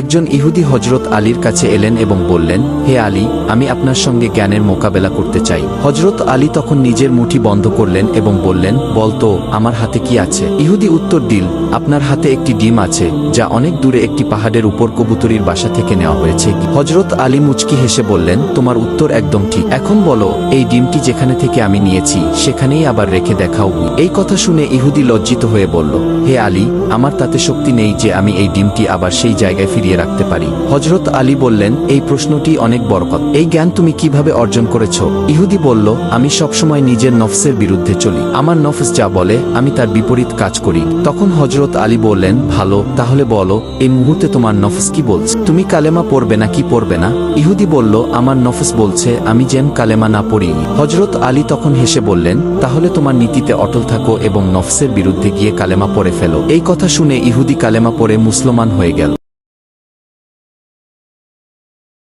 একজন ইহুদি হজরত আলীর কাছে এলেন এবং বললেন, হে আলী, আমি আপনার সঙ্গে জ্ঞানের মোকাবেলা করতে চাই। হজরত আলী তখন নিজের মুঠি বন্ধ করলেন এবং বললেন বলতো আমার হাতে কি আছে? ইহুদি উত্তর দিল, আপনার হাতে একটি ডিম আছে, যা অনেক দূরে একটি পাহাড়ের উপর কবুতরির বাসা থেকে নেওয়া হয়েছে। হজরত আলী মুচকি হেসে বললেন, তোমার উত্তর একদম ঠিক। এখন বলো, এই ডিমটি যেখানে থেকে আমি নিয়েছি, সেখানেই আবার রেখে দেখাও। এই কথা শুনে ইহুদি লজ্জিত হয়ে বলল, হে আলী, আমার তাতে শক্তি নেই যে আমি এই ডিমটি আবার সেই জায়গায় ফিরিয়ে রাখতে পারি। হজরত আলী বললেন, এই প্রশ্নটি অনেক বড় কথা এই জ্ঞান তুমি কীভাবে অর্জন করেছ? ইহুদি বলল, আমি সবসময় নিজের নফসের বিরুদ্ধে চলি। আমার নফস যা বলে, আমি তার বিপরীত কাজ করি। তখন হজরত আলী বললেন, ভালো, তাহলে বলো, এই মুহূর্তে তোমার নফস কি বলছে? তুমি কালেমা পড়বে না কি পড়বে না? ইহুদি বলল, আমার নফস বলছে, আমি যেন কালেমা না পড়ি হজরত আলী তখন হেসে বললেন, তাহলে তোমার নীতিতে অটল থাকো এবং নফসের বিরুদ্ধে গিয়ে কালেমা পড়ে ফেলো। এই কথা শুনে ইহুদি কালেমা পড়ে মুসলমান হয়ে গেল।